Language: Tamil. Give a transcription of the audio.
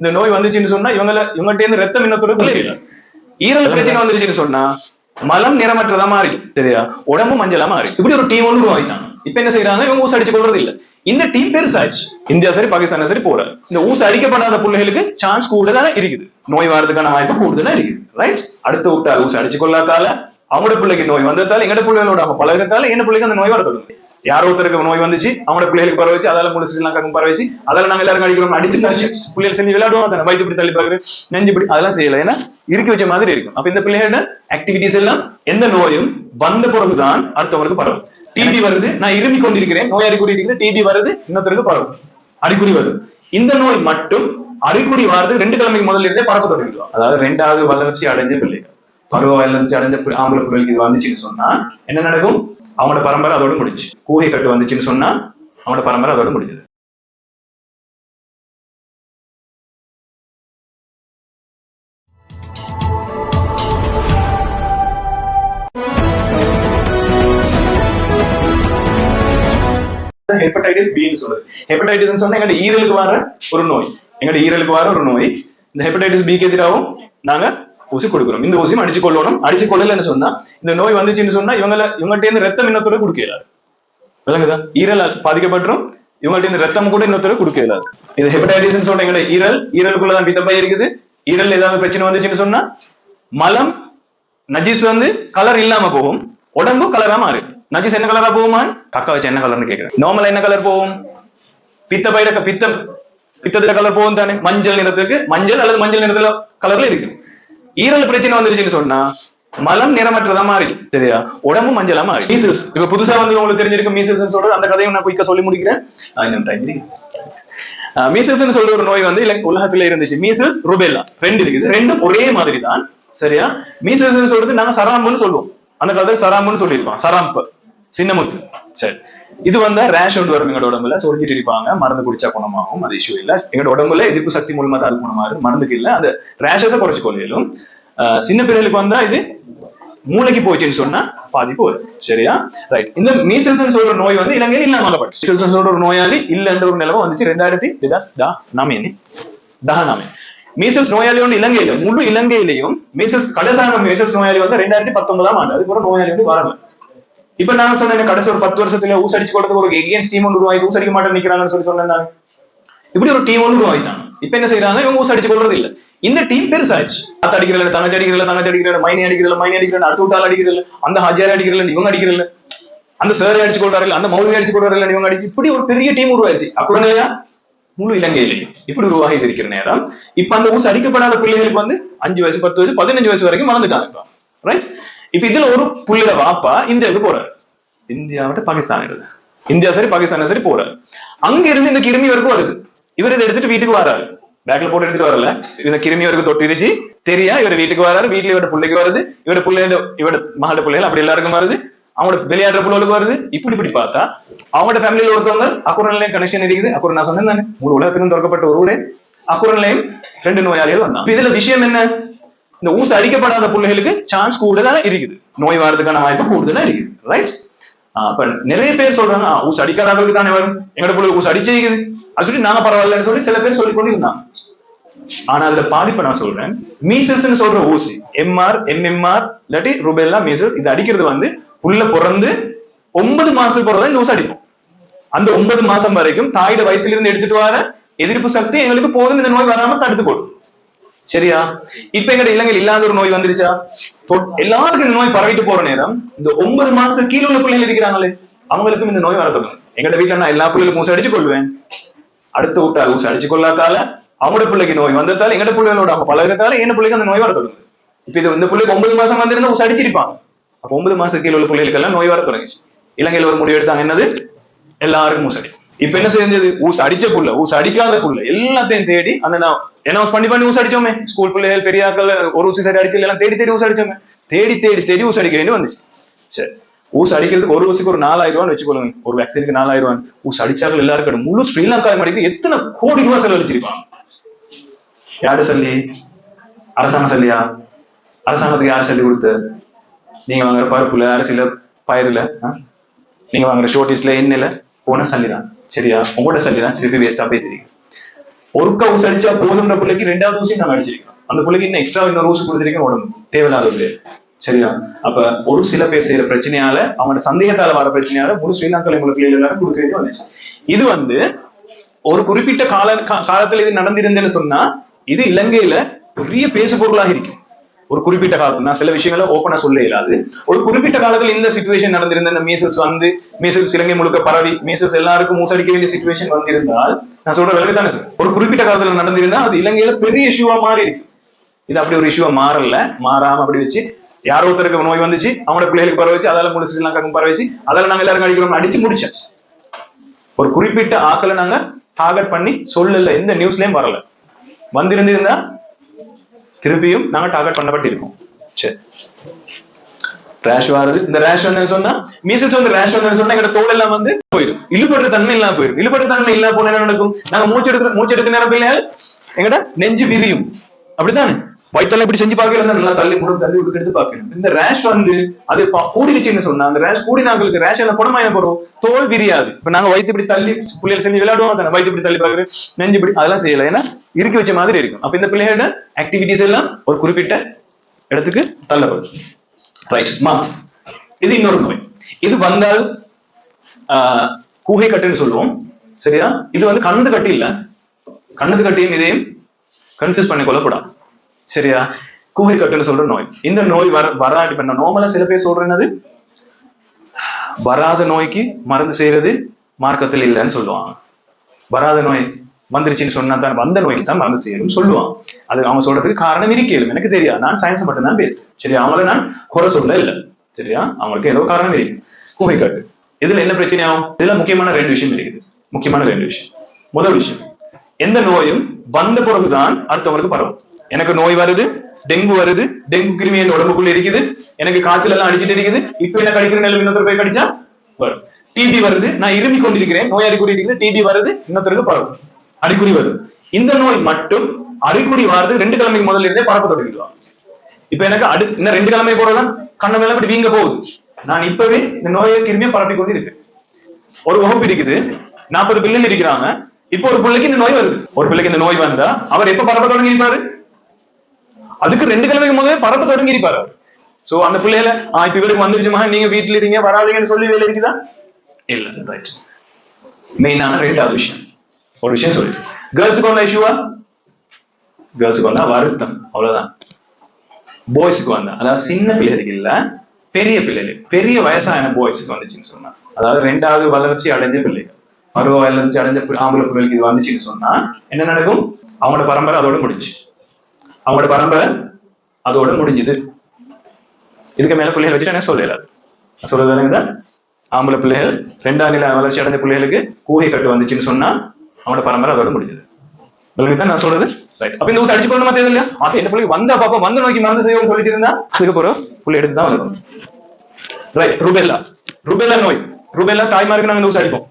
இந்த நோய் வந்துச்சுன்னு சொன்னா இவங்கள இவங்ககிட்ட இருந்து ரத்தம் இல்லை ஈரல் பிரச்சனை வந்துருச்சுன்னு சொன்னா மலம் நிறமற்றதா மாறி. சரியா? உடம்பு மஞ்சளா மாறி. இப்படி ஒரு டீம் ஒன்று உருவாக்கிட்டாங்க. இப்ப என்ன செய்யறாங்க இவங்க ஊசு அடிச்சு கொள்றது இல்ல இந்த டீம் பெருசாச்சு இந்தியா சரி பாகிஸ்தான் சரி போற. இந்த ஊசு அடிக்கப்படாத பிள்ளைகளுக்கு சான்ஸ் கூடுதலா இருக்குது. நோய் வர்றதுக்கான வாய்ப்பு கூடுதலா இருக்குது. ரைட் அடுத்து விட்டால் ஊசு அடிச்சு கொள்ளாதால அவங்களோட பிள்ளைக்கு நோய் வந்ததால எங்கட பிள்ளைகளோட அவங்க பழகிறதால என்ன பிள்ளைக்கு அந்த நோய் வர தொடங்கும் யாரோ ஒருத்தருக்கு நோய் வந்துச்சு அவங்களோட பிள்ளைகளுக்கு பரவ வச்சு அதால முழு ஸ்ரீலங்காக்கும் பரவ வச்சு அதால நாங்க எல்லாரும் அடிக்கிறோம். அடிச்சு அடிச்சு பிள்ளைகள் செஞ்சு விளையாடுவோம் தானே வயிற்று இப்படி தள்ளி பாக்குறது நெஞ்சு இப்படி அதெல்லாம் செய்யல. ஏன்னா இறுக்கி வச்ச மாதிரி இருக்கும். அப்ப இந்த பிள்ளைகளோட ஆக்டிவிட்டிஸ் எல்லாம் எந்த நோயும் வந்த பிறகுதான் அடுத்தவங்களுக்கு பரவும். டிபி வருது நான் இருமி கொண்டிருக்கிறேன் நோய் அறிகுறி இருக்குது டிபி வருது இன்னொருத்தருக்கு பரவும். அறிகுறி வருது. இந்த நோய் மட்டும் அறிகுறி வாரது ரெண்டு கிழமைக்கு முதல்ல இருந்தே பரப்ப தொடங்கிடுவோம் அதாவது ரெண்டாவது வளர்ச்சி அடைஞ்ச பிள்ளைகள். பருவ வளர்ச்சி அடைஞ்ச ஆம்பளை பிள்ளைகளுக்கு இது வந்துச்சுன்னு சொன்னா என்ன நடக்கும்? அவங்களோட பரம்பரை அதோட முடிச்சு கூகை கட்டு வந்துச்சுன்னு சொன்னா அவங்களோட பரம்பரை அதோட முடிஞ்சது. ஹெப்படைட்டிஸ் பின்னு சொல்லுது ஹெப்படைட்டிஸ் சொன்னா எங்க ஈரலுக்கு வர ஒரு நோய். எங்க ஈரலுக்கு வர ஒரு நோய். இந்த ஹெப்படைட்டிஸ் பிக்கு எதிராகவும் நாங்க ஊசி கொடுக்குறோம். இந்த ஊசியும் அடிச்சு கொள்ளணும் அடிச்சு கொள்ளலன்னு சொன்னா இந்த நோய் வந்துச்சுன்னு சொன்னா இவங்கள இவங்கள்ட்ட இருந்து ரத்தம் இன்னத்தோட கொடுக்கிறாரு விளங்குதா? ஈரல் பாதிக்கப்பட்டுரும். இவங்கள்ட்ட இருந்து ரத்தம் கூட இன்னொருத்தர கொடுக்க இது ஹெப்படைட்டிஸ் சொல்ற ஈரல்? ஈரலுக்குள்ளதான் பித்தப்பை இருக்குது ஈரல் ஏதாவது பிரச்சனை வந்துச்சுன்னு சொன்னா மலம் நஜீஸ் வந்து கலர் இல்லாம போகும். உடம்பு கலரா மாறு நஜீஸ் என்ன கலரா போகுமா கக்கா வச்சு என்ன கலர்னு கேக்குறேன். நார்மல் என்ன கலர் போகும்? பித்த பயிர பித்தம் பித்தத்துல கலர் போகும் தானே? மஞ்சள் நிறத்துக்கு மஞ்சள் அல்லது மஞ்சள் நிறத்துல கலர்ல இருக்கு ஈரல் பிரச்சனை வந்துருச்சுன்னு சொன்னா மலம் நிறமற்றதா மாறி சரியா? உடம்பு மஞ்சளா மாறி மீசல்ஸ் இப்ப புதுசா வந்து உங்களுக்கு தெரிஞ்சிருக்கும் மீசல்ஸ் சொல்றது அந்த கதையை நான் குயிக்கா சொல்லி முடிக்கிறேன். மீசல்ஸ் சொல்ற ஒரு நோய் வந்து உலகத்துல இருந்துச்சு. மீசல்ஸ் ருபெல்லா ரெண்டு இருக்குது. ரெண்டும் ஒரே மாதிரி தான் சரியா மீசல்ஸ் சொல்றது நாங்க சராம்புன்னு சொல்லுவோம். அந்த காலத்துல சராம்புன்னு சொல்லியிருப்போம் சராம்பு. சின்னமுத்து. சரி. இது வந்தா ரேஷ் அவுட் வரும் எங்களோட உடம்புல. சொரிஞ்சிட்டு இருப்பாங்க. மருந்து குடிச்சா குணமாகும். அது இஷ்யூ இல்ல. எங்களோட உடம்புல எதிர்ப்பு சக்தி மூலமா தான் அது குணமாறு மருந்துக்கு இல்ல. அந்த ரேஷஸை குறைச்சு கொள்ளையிலும். ஆஹ் சின்ன பிள்ளைகளுக்கு வந்தா இது மூளைக்கு போச்சுன்னு சொன்னா பாதிப்பு வரும். சரியா? ரைட் இந்த மீசல்ஸ் சொல்ற நோய் வந்து இலங்கையில் இல்லாமலப்பட்டு மீசல்ஸ் சொல்ற ஒரு நோயாளி இல்லைன்ற ஒரு நிலவை வந்துச்சு. ரெண்டாயிரத்தி திதாஸ் டா நாமேனி. மீசல்ஸ் நோயாளி வந்து இலங்கையில முழு இலங்கையிலையும் மீசல்ஸ் கடைசான மீசல்ஸ் நோயாளி வந்து ரெண்டாயிரத்தி பத்தொன்பதாம் ஆண்டு. அதுக்கப்புறம் நோயாளி வந்து வரல. இப்ப நான் சொன்னேன் கடைசி ஒரு பத்து வருஷத்துல ஊசடிச்சு கொடுத்து ஒரு எகேன்ஸ்ட் டீம் ஒன்று உருவாக்கி ஊசடிக்க மாட்டேன் நிக்கிறாங்கன்னு சொல்லி சொன்னேன் இப்படி ஒரு டீம் ஒன்று உருவாக்கிட்டாங்க இப்ப என்ன செய்யறாங்க இவங்க ஊச அடிச்சு கொள்றது இல்ல. இந்த டீம் பெருசாச்சு அத்த அடிக்கிறல தங்கச்சி அடிக்கிறல தங்கச்சி அடிக்கிறல மைனி அடிக்கிறல மைனி அடிக்கிறல அடுத்தால் விட்டால் அடிக்கிறல அந்த ஹஜார் அடிக்கிறல இவங்க அடிக்கிறல அந்த சேரை அடிச்சு கொள்றாரு அந்த மௌலி அடிச்சு கொள்றாரு இவங்க அடிச்சு இப்படி ஒரு பெரிய டீம் உருவாச்சு அப்புறம் இல்லையா? முழு இலங்கையிலையும் இப்படி உருவாகி இருக்கிற நேரம். இப்ப அந்த ஊசு அடிக்கப்படாத பிள்ளைகளுக்கு வந்து அஞ்சு வயசு பத்து வயசு பதினஞ்சு வயசு வரைக்கும் மறந்துட்டாங்க ரைட் இப்ப இதுல ஒரு புள்ளிட வாப்பா இந்தியாவுக்கு போறாரு. இந்தியாவிட்ட பாகிஸ்தான் இருக்குது இந்தியா சரி பாகிஸ்தான் சரி போறாரு. அங்க இருந்து இந்த கிருமி வரைக்கும் வருது. இவர் இதை எடுத்துட்டு வீட்டுக்கு வராரு. பேக்ல போட்டு எடுத்துட்டு வரல. இந்த கிருமி வரைக்கும் தொட்டிருச்சு. தெரியா? இவர் வீட்டுக்கு வராரு. வீட்டுல இவரோட பிள்ளைக்கு வருது. இவரோட பிள்ளை இவரோட மகள பிள்ளைகள் அப்படி எல்லாருக்கும் வருது. அவங்களோட விளையாடுற பிள்ளைகளுக்கு வருது. இப்படி இப்படி பார்த்தா அவங்களோட ஃபேமிலியில ஒருத்தவங்க அக்குரன்லையும் கனெக்ஷன் இருக்குது. அக்குரன் நான் சொன்னேன் தானே? முழு உலகத்திலும் திறக்கப்பட்ட ஒரு ஊரே. அக்குரன்லையும் ரெண்டு நோயாளிகள் வந்தான் இதுல விஷயம் என்ன? இந்த ஊசு அடிக்கப்படாத பிள்ளைகளுக்கு சான்ஸ் கூடுதலா இருக்குது. நோய் வர்றதுக்கான வாய்ப்பு கூடுதலா இருக்குது. ரைட் அப்ப நிறைய பேர் சொல்றாங்க ஊசி அடிக்காதவர்களுக்கு தானே வரும்? எங்கட பிள்ளைக்கு ஊசி அடிச்சிருக்குது. அது சொல்லி நாங்க பரவாயில்லன்னு சொல்லி சில பேர் சொல்லி கொண்டிருந்தாங்க. ஆனா அதுல பாதிப்ப நான் சொல்றேன். மீசல்ஸ்னு சொல்ற ஊசி எம்ஆர் எம்எம்ஆர் இல்லாட்டி ருபெல்லா மீசல்ஸ் இது அடிக்கிறது வந்து உள்ள பிறந்து ஒன்பது மாசத்துக்கு பிறகு இந்த ஊசி அடிப்போம். அந்த ஒன்பது மாசம் வரைக்கும் தாயோட வயிற்றிலிருந்து எடுத்துட்டு வர எதிர்ப்பு சக்தி எங்களுக்கு போதும். இந்த நோய் வராம தடுத்து போடும் சரியா? இப்ப எங்க இலங்கையில் இல்லாத ஒரு நோய் வந்துருச்சா? எல்லாருக்கும் இந்த நோய் பரவிட்டு போற நேரம் இந்த ஒன்பது மாசத்துக்கு கீழே உள்ள பிள்ளைகள் இருக்கிறாங்களே அவங்களுக்கும் இந்த நோய் வரப்படும் எங்கட வீட்டுல நான் எல்லா பிள்ளைகளுக்கும் ஊசி அடிச்சு கொள்வேன். அடுத்து விட்டால் ஊசி அடிச்சு கொள்ளாதால அவங்களோட பிள்ளைக்கு நோய் வந்ததால எங்கட பிள்ளைகளோட அவங்க பழகிறதால என்ன பிள்ளைக்கு அந்த நோய் வர தொடங்குது இப்ப இது இந்த பிள்ளைக்கு ஒன்பது மாசம் வந்திருந்தா ஊசி அடிச்சிருப்பாங்க. அப்ப ஒன்பது மாசத்துக்கு கீழே உள்ள பிள்ளைகளுக்கு எல்லாம் நோய் வர தொடங்கிச்சு இலங்கையில ஒரு முடிவு எடுத்தாங்க என்னது? எல்லாருக்கும் ஊசி இப்ப என்ன செஞ்சது ஊசி அடிச்சக்குள்ள புள்ள ஊசி எல்லாத்தையும் தேடி அந்த நான் அனௌன்ஸ் பண்ணி பண்ணி ஊசி அடிச்சோமே. ஸ்கூல் பிள்ளைகள் பெரியாக்கள் ஒரு ஊசி சரி அடிச்சு எல்லாம் தேடி தேடி ஊசி அடிச்சோமே. தேடி தேடி தேடி ஊசி அடிக்க வேண்டி வந்துச்சு. சரி ஊசி அடிக்கிறதுக்கு ஒரு ஊசிக்கு ஒரு நாலாயிரம் ரூபான்னு வச்சுக்கோங்க ஒரு வேக்சினுக்கு நாலாயிரம் ரூபாய் ஊசி அடிச்சார்கள் கிடையாது முழு ஸ்ரீலங்கா மடிக்கு எத்தனை கோடி ரூபாய் செலவழிச்சிருப்பாங்க. யாரு சொல்லி? அரசாங்கம் சொல்லியா? அரசாங்கத்துக்கு யார் சொல்லி கொடுத்து? நீங்க வாங்குற பருப்புல அரிசியில பயிருல நீங்க வாங்குற ஷோட்டிஸ்ல எண்ணெயில போன சல்லிதான். சரியா? உங்களோட சல்லிதான் திருப்பி வேஸ்டா போய் தெரியும். ஒரு கவுஸ் அடிச்சா போதுன்ற பிள்ளைக்கு ரெண்டாவது ஊசி நாங்க அடிச்சிருக்கோம். அந்த பிள்ளைக்கு இன்னும் எக்ஸ்ட்ரா இன்னொரு ஊசி கொடுத்திருக்கோம் உடம்பு தேவையில்லாத ஒரு சரியா? அப்ப ஒரு சில பேர் செய்யற பிரச்சனையால அவங்களோட சந்தேகத்தால வர பிரச்சனையால முழு ஸ்ரீலங்கா உங்களுக்கு எல்லாரும் கொடுக்க வந்துச்சு. இது வந்து ஒரு குறிப்பிட்ட கால காலத்துல இது நடந்திருந்தேன்னு சொன்னா இது இலங்கையில பெரிய பேசு பொருளாக இருக்கும் ஒரு குறிப்பிட்ட காலத்துல நான் சில விஷயங்களை ஓப்பனா சொல்ல இயலாது ஒரு குறிப்பிட்ட காலத்துல இந்த சுச்சுவேஷன் நடந்திருந்த இந்த மீசல்ஸ் வந்து மீசல்ஸ் இலங்கை முழுக்க பரவி மீசல்ஸ் எல்லாருக்கும் மூசடிக்க வேண்டிய சுச்சுவேஷன் வந்திருந்தால் நான் சொல்ற விலங்கு தானே சார்? ஒரு குறிப்பிட்ட காலத்துல நடந்திருந்தா அது இலங்கையில பெரிய இஷ்யூவா மாறி இருக்கு. இது அப்படி ஒரு இஷ்யூவா மாறல. மாறாம அப்படி வச்சு யாரோ ஒருத்தருக்கு நோய் வந்துச்சு அவனோட பிள்ளைகளுக்கு பரவ வச்சு அதால முழு ஸ்ரீலங்காக்கும் பரவ வச்சு அதால நாங்க எல்லாரும் அடிக்கிறோம் அடிச்சு முடிச்சோம் ஒரு குறிப்பிட்ட ஆக்களை நாங்க டார்கெட் பண்ணி சொல்லல எந்த நியூஸ்லயும் வரல. வந்திருந்திருந்தா திருப்பியும் நாங்க டார்கெட் பண்ணப்பட்டிருக்கோம். சரி. ரேஷ் வருது. இந்த ரேஷ் வந்து சொன்னா மீசல்ஸ் வந்து ரேஷ் வந்து சொன்னா எங்க தோல் எல்லாம் வந்து போயிடும் இழுபடுற தன்மை இல்லாம போயிடும் இழுபடுற தன்மை இல்லாம போனா என்ன நடக்கும்? நாங்க மூச்சு எடுத்து மூச்சு எடுக்க நேரம் இல்லையா எங்கட நெஞ்சு விரியும். அப்படித்தானே? வயிற்றெல்லாம் இப்படி செஞ்சு பார்க்கல நல்லா தள்ளி கூட தள்ளி விட்டு எடுத்து பார்க்கணும். இந்த ரேஷ் வந்து அது கூடிடுச்சுன்னு சொன்னா அந்த ரேஷ் கூடினாங்களுக்கு ரேஷ் என்ன குணமா என்ன போறோம் தோல் விரியாது. இப்ப நாங்க வயிற்று இப்படி தள்ளி பிள்ளைகள் செஞ்சு விளையாடுவோம் தானே வயிற்று இப்படி தள்ளி பார்க்கறது நெஞ்சு இப்படி அதெல்லாம் செய்யல. ஏன்னா இறுக்கி வச்ச மாதிரி இருக்கும். அப்ப இந்த பிள்ளைகளோட ஆக்டிவிட்டிஸ் எல்லாம் ஒரு குறிப்பிட்ட இடத்துக்கு தள்ளப்படும். ரைட் மார்க்ஸ் இது இன்னொரு நோய். இது வந்தால் ஆஹ், கூகை கட்டுன்னு சொல்லுவோம். சரியா? இது வந்து கண்ணது கட்டி இல்ல. கண்ணது கட்டியும் இதையும் கன்ஃபியூஸ் பண்ணி கொள்ளக்கூடாது சரியா? கூகை கட்டுன்னு சொல்ற நோய். இந்த நோய் வர வராட்டி பண்ண நார்மலா சில பேர் சொல்றது வராத நோய்க்கு மருந்து செய்யறது மார்க்கத்தில் இல்லைன்னு சொல்லுவாங்க. வராத நோய் வந்துருச்சுன்னு சொன்னா தான் வந்த நோய்க்கு தான் மருந்து செய்யணும் சொல்லுவான் அது அவங்க சொல்றதுக்கு காரணம் இருக்கலும் எனக்கு தெரியாது. நான் சயின்ஸ் மட்டும் தான் பேசுறேன். சரியா? அவங்கள நான் குறை சொல்ல இல்லை சரியா? அவங்களுக்கு ஏதோ காரணம் இருக்கு. கூகை இதுல என்ன பிரச்சனை ஆகும்? இதுல முக்கியமான ரெண்டு விஷயம் இருக்குது. முக்கியமான ரெண்டு விஷயம். முதல் விஷயம் எந்த நோயும் வந்த பிறகுதான் அடுத்தவங்களுக்கு பரவும். எனக்கு நோய் வருது டெங்கு வருது டெங்கு கிருமி என் உடம்புக்குள்ள இருக்குது. எனக்கு காய்ச்சல் எல்லாம் அடிச்சுட்டு இருக்குது. இப்ப என்ன கடிக்கிற நிலம் இன்னொருத்தர் போய் கடிச்சா? வரும். டிபி வருது. நான் இருமி கொண்டிருக்கிறேன். நோய் அறிகுறி இருக்குது டிபி வருது. இன்னொருத்தருக்கு பரவும். அறிகுறி வருது. இந்த நோய் மட்டும் அறிகுறி வருது ரெண்டு கிழமைக்கு முதல்ல இருந்தே பரப்ப தொடங்கிடுவாங்க இப்ப எனக்கு அடுத்து இன்னும் ரெண்டு கிழமை போறதான் கண்ண மேல இப்படி வீங்க போகுது. நான் இப்பவே இந்த நோயை கிருமியை பரப்பி கொண்டு இருக்கேன் ஒரு வகுப்பு இருக்குது. நாற்பது பிள்ளைங்க இருக்கிறாங்க. இப்போ ஒரு பிள்ளைக்கு இந்த நோய் வருது. ஒரு பிள்ளைக்கு இந்த நோய் வந்தா அவர் எப்ப பரப்ப தொடங்கி இருப்பாரு அதுக்கு ரெண்டு கிழமைக்கு முதலே பரப்ப தொடங்கி இருப்பாரு சோ அந்த பிள்ளையில ஆஹ் இப்ப இவருக்கு வந்துருச்சுமா நீங்க வீட்டுல இருக்கீங்க வராதீங்கன்னு சொல்லி வேலை இருக்குதா? இல்ல ரைட் மெயினான ரெண்டாவது விஷயம். ஒரு விஷயம் சொல்லி கேர்ள்ஸுக்கு வந்த இஷ்யூவா கேர்ள்ஸுக்கு வந்தா வருத்தம். அவ்வளவுதான். பாய்ஸுக்கு வந்தா. அதாவது சின்ன பிள்ளைகளுக்கு இல்ல பெரிய பிள்ளைகள் பெரிய வயசான பாய்ஸுக்கு வந்துச்சுன்னு சொன்னா. அதாவது ரெண்டாவது வளர்ச்சி அடைஞ்ச பிள்ளைகள். பருவ வளர்ச்சி அடைஞ்ச ஆம்பளை பிள்ளைகளுக்கு இது வந்துச்சுன்னு சொன்னா என்ன நடக்கும்? அவங்களோட பரம்பரை அதோட முடிஞ்சு அவங்களோட பரம்பரை அதோட முடிஞ்சுது. இதுக்கு மேல பிள்ளைகள் வச்சுட்டு என்ன சொல்லலாது நான் சொல்றது ஆம்பளை பிள்ளைகள் ரெண்டாம் நிலை வளர்ச்சி அடைஞ்ச பிள்ளைகளுக்கு கூகை கட்டு வந்துச்சுன்னு சொன்னா அவனோட பரம்பரை அதோட முடிஞ்சது. தான் நான் சொல்றது? ரைட் அப்ப இந்த ஊசி அடிச்சு கொண்டு தேவை இல்லையா அப்ப என்ன பிள்ளைக்கு வந்த பாப்பா வந்து நோக்கி மருந்து செய்வோம் சொல்லிட்டு இருந்தா? அதுக்கப்புறம் புள்ளை எடுத்து தான் வரும் ரைட் ருபெல்லா. ருபெல்லா நோய். ருபெல்லா தாய்மாருக்கு நாங்க இந்த ஊசி அடிப்போம்.